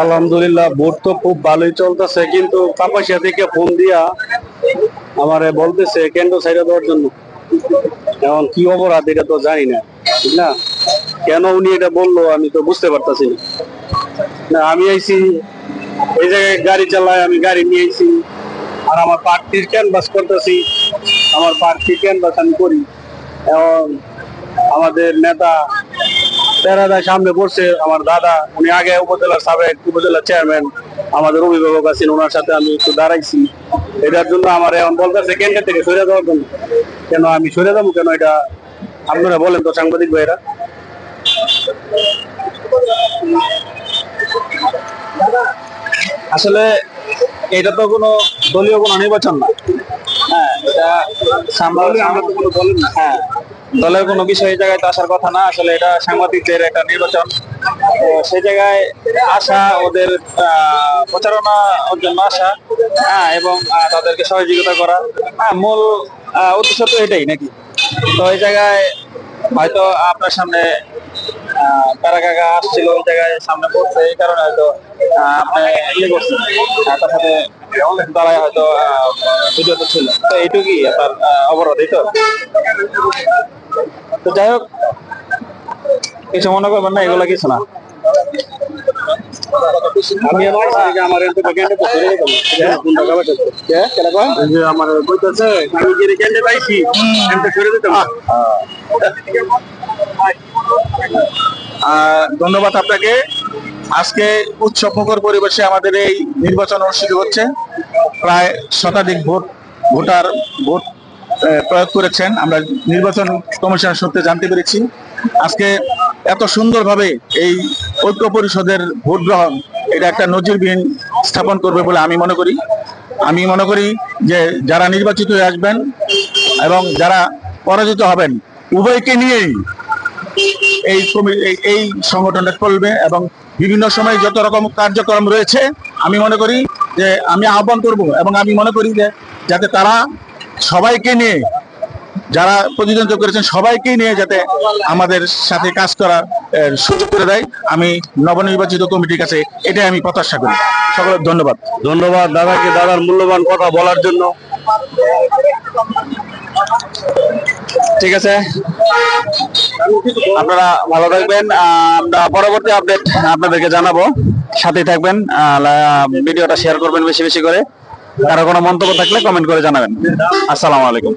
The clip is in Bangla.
আলহামদুলিল্লাহ, ভোট তো খুব ভালোই চলতেছে, কিন্তু কাপাসিয়া থেকে ফোন দিয়া আমারে বলতেছে কেন্দ্র সাইডে দেওয়ার জন্য। এখন কি অপরাধ, এটা তো জানি না, ঠিক না? কেন উনি এটা বলল, আমি তো বুঝতে পারতাছি না। আমি আইছি, এই জায়গায় গাড়ি চালাই আমি গাড়ি নিয়ে আইছি। আর আমার প্রার্থীর ক্যানভাস করতেছি। আমার প্রার্থীর ক্যানভাস আমি করি। এবং আমাদের নেতা তেরাদায় সামনে পড়ছে আমার দাদা, উনি আগে উপজেলার সাবেক উপজেলার চেয়ারম্যান আমাদের অভিভাবক আছেন ওনার সাথে আমি একটু দাঁড়াইছি। এটার জন্য আমার এখন বলতেছে কেন্দ্র থেকে সরে দেওয়ার জন্য। কেন আমি সরে যাব? কেন এটা আপনারা বলেন তো, সাংবাদিক ভাইরা আসলে এটা তো কোনো দলীয় কোনো নির্বাচন না। হ্যাঁ এটা সামনে আমরা তো কোনো বলেন না। হ্যাঁ দলের কোনো বিষয় এই জায়গায় তো আসার কথা না। আসলে এটা সাংবাদিকদের একটা নির্বাচন। তো সেই জায়গায় আসা ওদের প্রচারণা ওর জন্য আসা। হ্যাঁ এবং তাদেরকে সহযোগিতা করা। হ্যাঁ মূল উদ্দেশ্য তো এটাই নাকি? তো এই জায়গায় হয়তো আপনার সামনে তারা কাকা আসছিল ওই জায়গায় সামনে পড়ছে এই কারণে হয়তো আপনি ইয়ে করছেন। তার সাথে দাঁড়ায় হয়তো ভিডিওতে ছিল তো এইটুকুই আপনার অবরোধ এই তো? তো যাই হোক কিছু মনে করবেন না এগুলো কিছু না। আমি আমার সাথে এই যে আমার কইতাছে আমি যে কেন্দ্রে পাইছি? ধন্যবাদ আপনাকে। আজকে উৎসবমুখর পরিবেশে আমাদের এই নির্বাচন অনুষ্ঠিত হচ্ছে। প্রায় শতাধিক ভোট, ভোটার ভোট প্রয়োগ করেছেন। আমরা নির্বাচন কমিশন সূত্রে জানতে পেরেছি। আজকে এত সুন্দরভাবে এই ঐক্য পরিষদের ভোট গ্রহণ, এটা একটা নজিরবিহীন স্থাপন করবে বলে আমি মনে করি। আমি মনে করি যে যারা নির্বাচিত হয়ে আসবেন এবং যারা পরাজিত হবেন, উভয়কে নিয়েই এই এই- সংগঠনটা চলবে এবং বিভিন্ন সময় যত রকম কার্যক্রম রয়েছে আমি মনে করি যে আমি আহ্বান করব এবং আমি মনে করি যে যাতে তারা সবাইকে নিয়ে যারা প্রতিদ্বন্দ্বিতা করেছেন সবাইকে নিয়ে যাতে আমাদের সাথে কাজ করার সুযোগ করে দেয়। আমি নবনির্বাচিত কমিটির কাছে এটাই আমি প্রত্যাশা করি। সকলের ধন্যবাদ। ধন্যবাদ দাদাকে দাদার মূল্যবান কথা বলার জন্য। ঠিক আছে। আপনারা ভালো থাকবেন। আমরা পরবর্তী আপডেট আপনাদেরকে জানাব। সাথেই থাকবেন। ভিডিওটা শেয়ার করবেন বেশি বেশি করে। কারও কোনো মন্তব্য থাকলে কমেন্ট করে জানাবেন। আসসালামু আলাইকুম।